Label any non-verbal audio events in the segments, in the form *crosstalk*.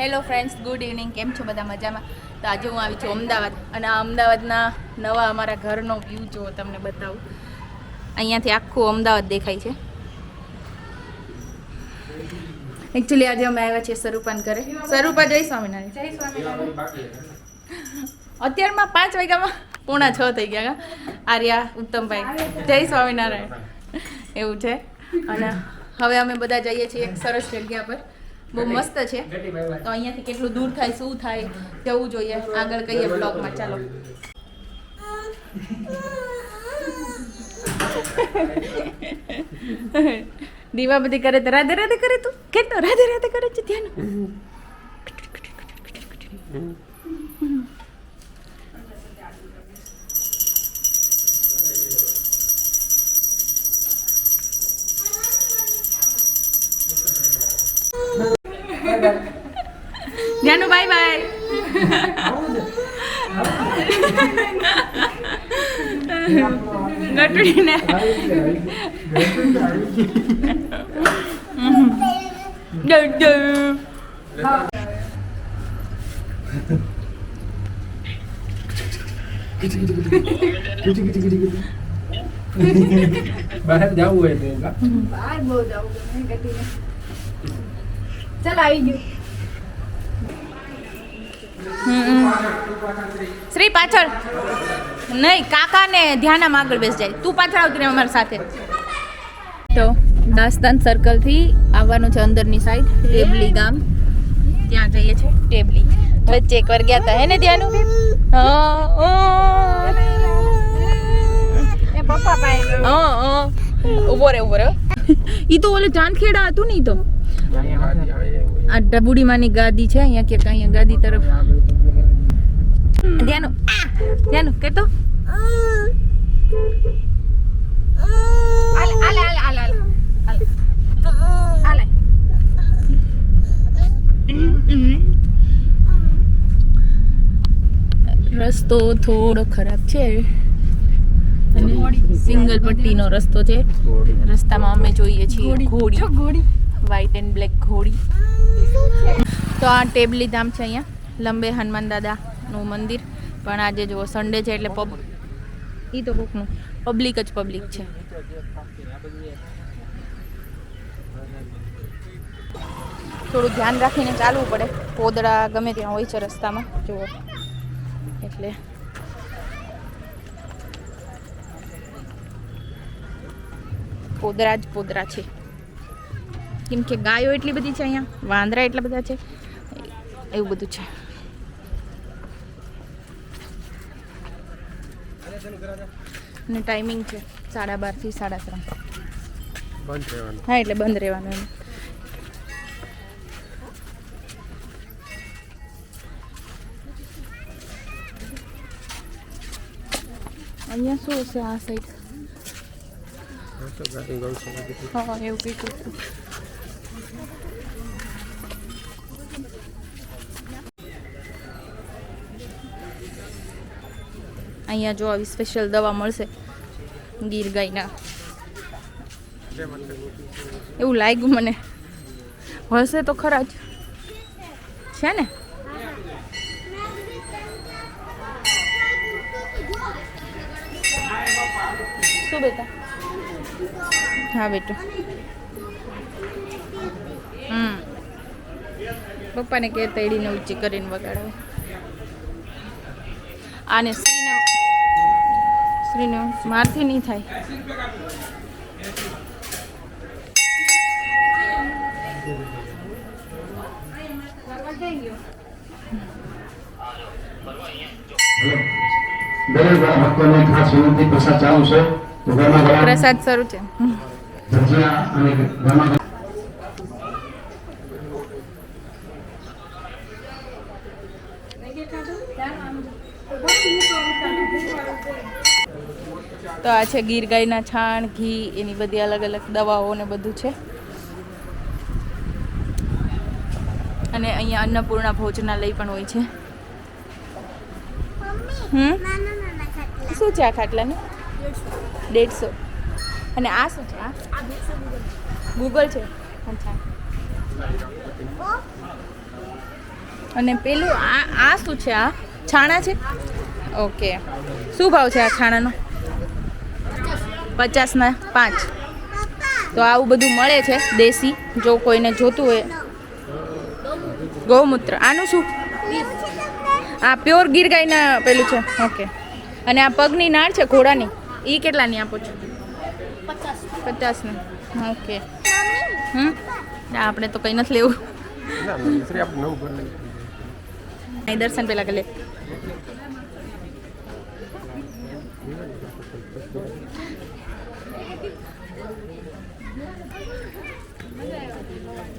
Hello friends good evening કેમ છો બધા મજામાં? તો આજે હું આવી છું અમદાવાદ. અને આ અમદાવાદના નવા અમારા ઘરનો વ્યૂ જો તમને બતાવું. અહીંયાથી આખું અમદાવાદ દેખાય છે. એકચ્યુઅલી આજે અમે આવ્યા છીએ સ્વરૂપાન ઘરે. સ્વરૂપા જય સ્વામિનારાયણ. અત્યારમાં પાંચ વાગ્યામાં પોણા છ થઈ ગયા? આર્યા ઉત્તમભાઈ જય સ્વામિનારાયણ. એવું છે. અને હવે અમે બધા જઈએ છીએ એક સરસ જગ્યા પર. બહુ મસ્ત છે. તો અહીંયાથી કેટલું દૂર થાય શું થાય જવું જોઈએ. આગળ કહીએ બ્લોગમાં ચાલો. *laughs* દીવા બધી કરે તો રાધે રાધે કરે તું. કે તો રાધે રાધે કરે છે ધ્યાન. ધ્યાનુ બાય બાય ગટડીને. બહાર જવું હોય બહાર બહુ જવું ગમે ગટીને ચાલ આવી ગયું. શ્રી પાછળ. નહીં કાકા ને ધ્યાનમાં આગળ બેસ જાય. તું પાછળ આવતી રહે અમારી સાથે. તો દાસ્તાન સર્કલથી આવવાનું છે અંદરની સાઈડ ટેબલી ગામ. ત્યાં જઈએ છે ટેબલી. વચ્ચે એક વાર ગયા હતા હે ને ત્યાંનું ઊભો રે ઊભો રે. ઈ તો ઓલે ચાંદખેડા હતું ને ઈ તો. આ ડબુડી માની ગાદી છે અહીંયા ક્યાંક અહીંયા ગાદી તરફ. ધ્યાનું ધ્યાનું કે તો હાલ હાલ હાલ હાલ હાલ. હાલ. હાલ રસ્તો થોડો ખરાબ છે. અને સિંગલ પટ્ટીનો રસ્તો છે. રસ્તામાં અમે જોઈએ છીએ ઘોડી. ઘોડી. વ્હાઈટ એન્ડ બ્લેક ઘોડી. તો આ ટેબલી ધામ છે અહીંયા, લંબે હનુમાન દાદાનું મંદિર. પણ આજે જુઓ સન્ડે છે એટલે પબ એ તો કોકનું પબ્લિક જ પબ્લિક છે. થોડું ધ્યાન રાખીને ચાલવું પડે. પોદળા ગમે ત્યાં હોય છે રસ્તામાં, જુઓ. એટલે. પોદરા જ પોદરા છે. કેમ કે ગાયો એટલી બધી છે અહીંયા વાંદરા એટલા બધા છે એવું બધું છે. અને ટાઈમિંગ છે સાડા બારથી સાડા ત્રણ. હા એટલે બંધ રહેવાનું એમ. અહીંયા શું હશે આ સાઈડ હા એવું કંઈક અહીંયા જો આવી સ્પેશિયલ દવા મળશે ગીર ગાયના. એવું લાગ્યું મને. હશે તો ખરા જ. છે ને? શું બેટા? હા, બેટો. હમ. પપ્પાને કે તૈડીને ઊંચી કરીને વગાડો આને શ્રીને શ્રીને મારથી નહીં થાય. દરેક ભક્તોને ખાસ વિનંતી પ્રસાદ ચાલુ છે. પ્રસાદ શરૂ છે. અને આ છે ગીર ગાયના છાણ, ઘી, એની બધી અલગ અલગ દવાઓ ને બધું છે. અને અહીંયા અન્નપૂર્ણા ભોજનાલય પણ હોય છે. હમ? શું છે આ ખાટલાનું? દેડસો અને આ શું છે આ? ગૂગલ છે. અને પેલું આ આ શું છે આ? છાણા છે? ઓકે. શું ભાવ છે આ છાણાનો? પચાસના પાંચ. તો આવું બધું મળે છે દેશી જો કોઈને જોતું હોય. ગૌમૂત્ર. આનું શું? આ પ્યોર ગીર ગાયના પેલું છે. ઓકે અને આ પગની નાળ છે ઘોડાની. એ કેટલાની આપો છો? પચાસની ઓકે હમ? આપણે તો કંઈ નથી લેવું. દર્શન પહેલાં કે આપણે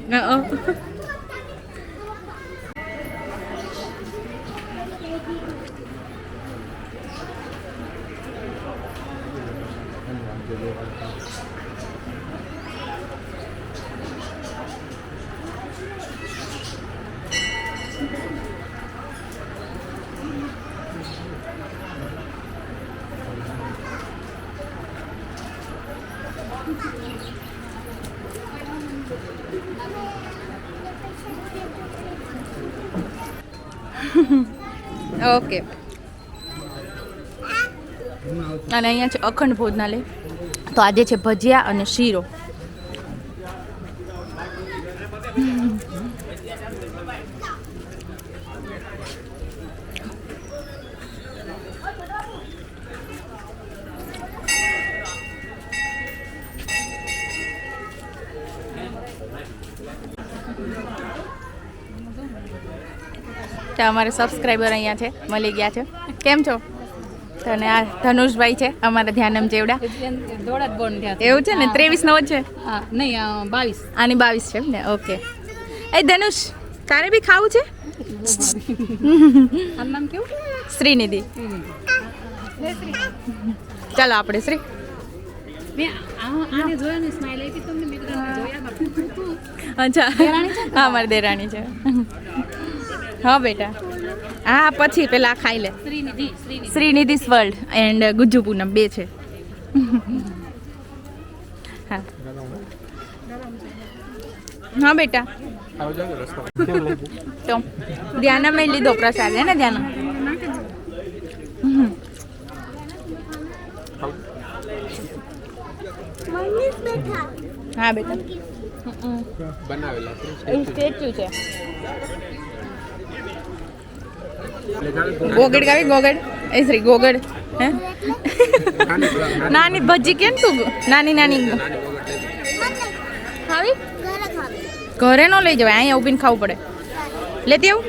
નવું ઘર લઈ અહીં દર્શન પેલા કે લે અ. *laughs* ઓકે. અને અહીંયા છે અખંડ ભોજનાલય. તો આજે છે ભજીયા અને શીરો. તો અમારે સબસ્ક્રાઈબર અહીંયા છે મળી ગયા છે. કેમ છો? અને આ ધનુષભાઈ છે અમારા ધ્યાનમ જેવડા. એવું છે ને? ત્રેવીસ જ છે? હા નહીં બાવીસ. આની બાવીસ છે ને? ઓકે. એ ધનુષ તારે બી ખાવું છે? નામ કેવું? શ્રીનિધિ. ચાલો આપણે શ્રી. ને. અચ્છા. હા મારી દેરાણી છે. હા બેટા. હા પછી પેલા ખાઈ લે. શ્રીનિધિ શ્રીનિધિ. શ્રીનિધિસ વર્લ્ડ એન્ડ ગુજ્જુ પૂનમ બે છે. હા. હા બેટા. તો ધ્યાના મેં લીધો પ્રસાદ હે ને ધ્યાના હા બેટા. બનાવેલા સ્ટેચ્યુ છે. ગોગડ ગાવી ગોગડ. એ શ્રી ગોગડ હે? નાની ભજી કેમ તું નાની નાની. ખાવી? ઘરે ન લઈ જવાય અહીંયા ઉભીને ખાવું પડે. લેતી આવું?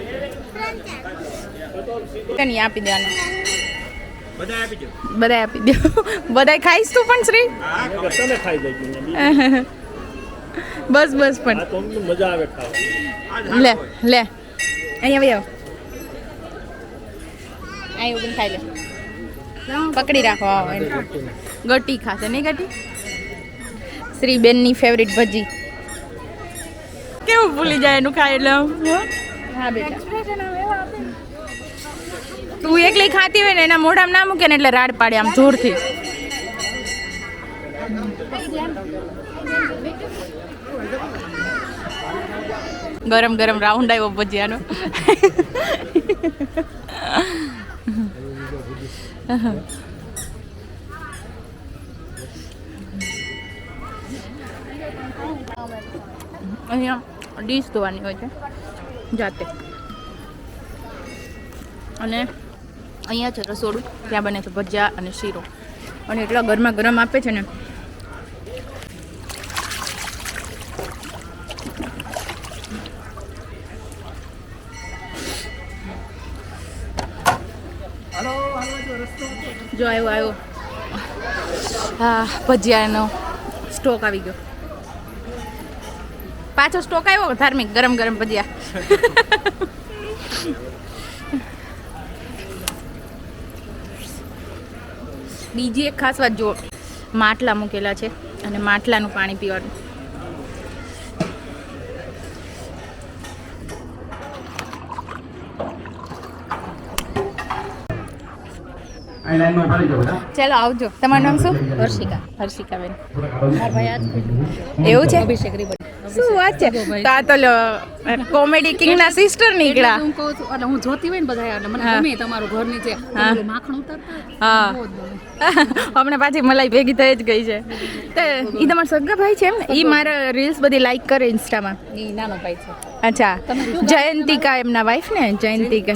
કની આપી દેવાનું બધા આપી દો. બધા ખાઈશ તું પણ શ્રી? બસ બસ પણ. મજા આવે લે લે. અહીંયા આવી આવ. અહીં ઊભી ખાઈ પકડી રાખો ગટી ખાશે, નહીં ગટી? શ્રી બેનની ફેવરિટ ભજી. કેવું ભૂલી જાય એનું ખાય એટલે હા? બેટા. તું એકલી ખાતી હોય ને, એના મોઢામાં ના મૂકે ને એટલે રાડ પાડે આમ જોરથી. ગરમ ગરમ રાઉન્ડ આવ્યો ભજીયાનો. અહીંયા ડીશ ધોવાની હોય છે, જાતે. અને અહીંયા છે રસોડું, ત્યાં બને છે ભજીયા અને શીરો. અને એટલા ગરમા ગરમ આપે છે ને ભજીયાનો. સ્ટોક આવી ગયો. પાછો સ્ટોક આવ્યો ધાર્મિક ગરમ ગરમ ભજીયા? બીજી એક ખાસ વાત જો માટલા મૂકેલા છે અને માટલાનું પાણી પીવાનું આ લાઈનમાં ઊભા રહી જાઓ બધા. ચાલો આવજો. તમારું નામ શું? હર્ષિકા. હર્ષિકાબેન. મારા ભાઈ એવું છે? અભિષેક શું વાત છે? તો આ તો લો- કોમેડી કિંગના સિસ્ટર નીકળ્યા. હું કહું છું એટલે હું જોતી હોય ને બધા મને ગમે તમારું ઘર નીચે હા. પેલું માખણ ઉતરતા હા. *laughs* હમણાં પાછી મલાઈ ભેગી થઈ જ ગઈ છે. તો એ તમારા સગા ભાઈ છે એમ ને? એ મારા રીલ્સ બધી લાઈક કરે ઇન્સ્ટામાં. નાનો ભાઈ છે. અચ્છા. જયંતિકા એમના વાઈફ ને? જયંતિકા.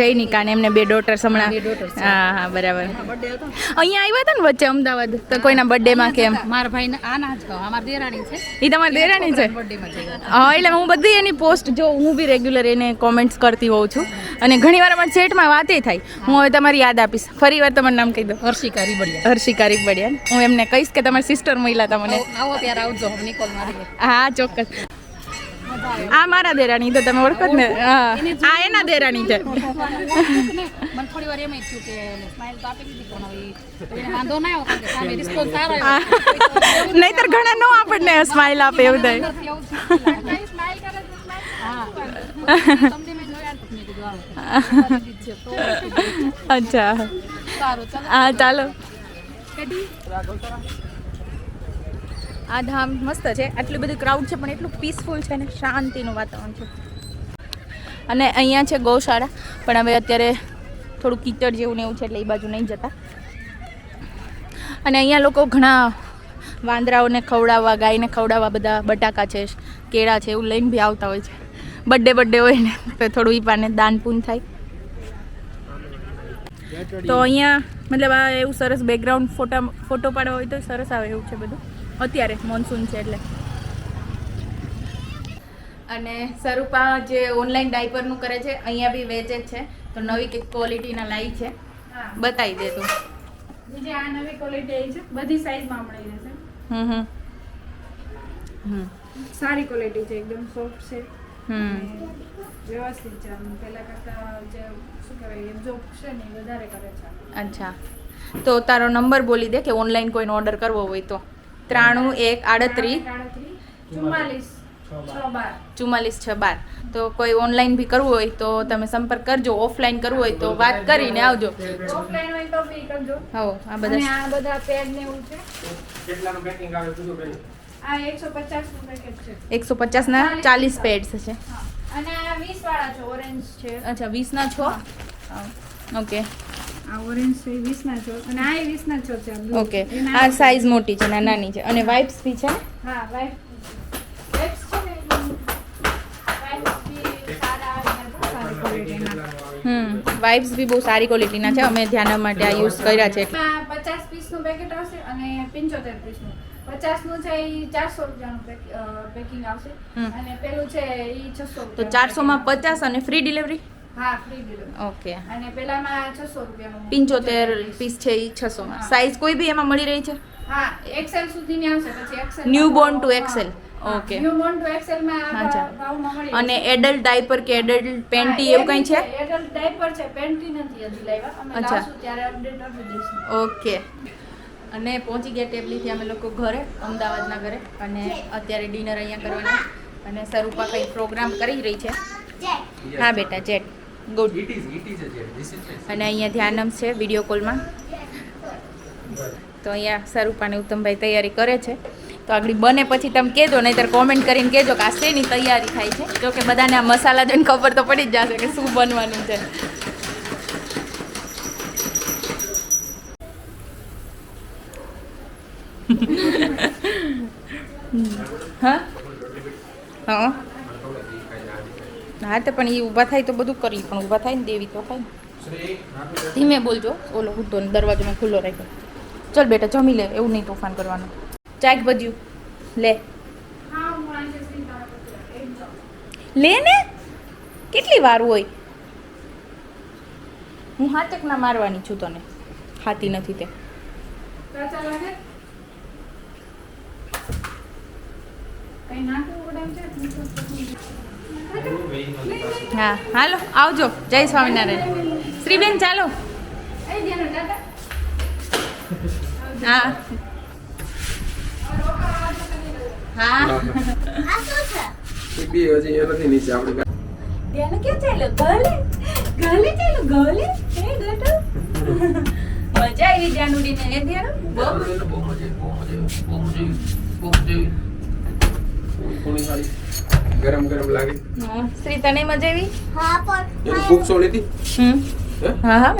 જયનિકા. ને એમને બે ડોટર્સ હમણાં. હા હા બરાબર. અહીંયા આવ્યા હતા ને વચ્ચે અમદાવાદ? તો કોઈના બર્થડે માં કેમ મારા ભાઈ આના જ અમારા દેરાણી છે. એ તમારી દેરાણી છે? હા એટલે હું બધી એની પોસ્ટ જો હું બી રેગ્યુલર એને કોમેન્ટ્સ કરતી હોઉં છું. અને ઘણી વાર અમારા ચેટમાં વાતે થાય. હું હવે તમારી યાદ આપીશ. ફરી વાર તમારું નામ કહી દો હર્ષિકા રીબડિયા હર્ષિકા બળિયા હું એમને કહીશ કે તમારી સિસ્ટર મહિલા તમને આવો- ત્યારે આવજો નિકોલ મારી હા ચોક્કસ. આ મારા દેરાણી તો તમે ઓળખો જ ને? આ એના દેરાણી છે. મને થોડી વાર એમ થયું કે સ્માઈલ તો આપી દીધી પણ હવે વાંધો ના આવ્યો કે સામે રિસ્પોન્સ સારો આવ્યો. નહીતર ઘણા નો આપણને સ્માઇલ આપે એવું થાય. સ્માઈલ કરે હા. તમને મેં જોયા તો મેં કીધું આવો. અચ્છા. હા ચાલો. આ ધામ મસ્ત છે. આટલું બધું ક્રાઉડ છે પણ એટલું પીસફુલ છે ને શાંતિનું વાતાવરણ છે. અને અહીંયા છે ગૌશાળા પણ હવે અત્યારે થોડું કીચડ જેવું ને એવું છે એટલે એ બાજુ નહીં જતા. અને અહીંયા લોકો ઘણા વાંદરાઓને ખવડાવવા ગાયને ખવડાવવા બધા બટાકા છે કેળા છે એવું લઈને બી આવતા હોય છે. બર્થડે બર્થડે હોય ને તો થોડું એ પાને દાન પૂન થાય. તો અહીંયા મતલબ આ એવું સરસ બેકગ્રાઉન્ડ ફોટા ફોટો પાડવા હોય તો સરસ આવે એવું છે બધું. અત્યારે મોન્સૂન છે એટલે. અને સ્વરૂપા જે ઓનલાઈન ડાયપરનું કરે છે અહીંયા બી વેચે છે. તો નવી કંઈક ક્વોલિટીના લાઈ છે. બતાવી દે તું. જે આ નવી ક્વોલિટી આવી છે. બધી સાઈઝમાં મળી જશે. હમ હમ. હમ સારી ક્વોલિટી છે એકદમ સોફ્ટ છે. વ્યવસ્થિત છે. પહેલા કરતા જે શું કહેવાય જોબ છે ને વધારે કરે છે. અચ્છા. તો તારો નંબર બોલી દે કે ઓનલાઈન કોઈને ઓર્ડર કરવો હોય તો. ત્રાણું એક આડત્રીસ. ચુમ્માલીસ છ બાર. ચુમ્માલીસ છ બાર. તો કોઈ ઓનલાઈન બી કરવું હોય તો તમે સંપર્ક કરજો. ઓફલાઈન કરવું હોય તો વાત કરીને આવજો. ઓફલાઈન હોય તો બી કરજો. હો આ બધા આ બધા પેડ ને એવું છે. કેટલાનું પેકિંગ આવે બધું એકસો પચાસનું ચાલીસ પેડ્સ છે અને આ વીસ વાળા છે ઓરેન્જ છે. અચ્છા વીસના છો? ઓકે. આ ઓરેન્જ છે વીસ ના છો. અને આ વીસ ના છો છે ઓકે. આ સાઈઝ મોટી છે ના નાની છે. અને વાઇપ્સ બી છે હા વાઇપ્સ ને હમ વાઇપ્સ બી બહુ સારી ક્વોલિટીના છે. અમે ધ્યાન માટે આ યુઝ કર્યા છે. પચાસ પીસનું પેકેટ આવશે અને પંચોતેર પીસનું પચાસનું છે એ ચારસો રૂપિયાનું પેકિંગ આવશે. અને પેલું છે એ છસો તો ચારસોમાં પચાસ અને ફ્રી ડિલિવરી હા ફ્રી ડિલિવરી ઓકે અને પેલામાં છસો રૂપિયાનું પિંચોતેર પીસ છે એ છસોમાં. સાઈઝ કોઈ બી એમાં મળી રહી છે? હા એક્સેલ સુધીની આવશે પછી XL new born two XL okay માં અને એડલ્ટ ડાયપર કે એડલ્ટ પેન્ટી એવું કંઈ છે? એડલ્ટ ડાયપર છે પેન્ટી નથી હજી લાવ્યા. અમે લાવશું ત્યારે અપડેટ આપી દઈશું. ઓકે અને પહોંચી ગયા ટેબલીથી અમે લોકો ઘરે અમદાવાદના ઘરે. અને અત્યારે ડિનર અહીંયા કરવાના. અને સરૂપા કંઈ પ્રોગ્રામ કરી રહી છે. હા બેટા જેટ. ગુડ અને અહીંયા ધ્યાનમ છે વીડિયો કોલમાં તો અહીંયા સરૂપાને ઉત્તમભાઈ તૈયારી કરે છે. તો આગળ બને પછી તમે કહેજો નહીંતર કોમેન્ટ કરીને કહેજો કે આ શેની તૈયારી થાય છે. જોકે બધાને આ મસાલા જોઈને ખબર તો પડી જ જશે કે શું બનવાનું છે. હા? હા હા. તો પણ એ ઊભા થાય તો બધું કરી પણ ઊભા થાય ને દેવી તો ને. ધીમે બોલજો. ઓલો હુદ્દો ને દરવાજો ખુલ્લો રાખ્યો. ચલ બેટા, જમી લે. એવું નહીં તોફાન કરવાનું. ચાક ભજ્યું? લે. લે ને? કેટલી વાર હોય? હું હાથક ના મારવાની છું તને. હાથી નથી તે કાચા લાગે કઈ નાખવું પડે એમ છે હા હાલો આવજો. જય સ્વામિનારાયણ. શ્રીબેન ચાલો. એ હા. હા. બી હજી એ નથી નીચે આપણે ધ્યાન ક્યાં ચાલો ગલે? ગલે ચાલો ગલે? હે ગટો મજા આવી ઉડીને હે ધ્યાન બહુ બહુ મજા બહુ મજા બહુ મજા બહુ મજા ગરમ ગરમ લાગે. હા શ્રી તને મજા આવી? હા પણ સો લીધી હતી? હા હા.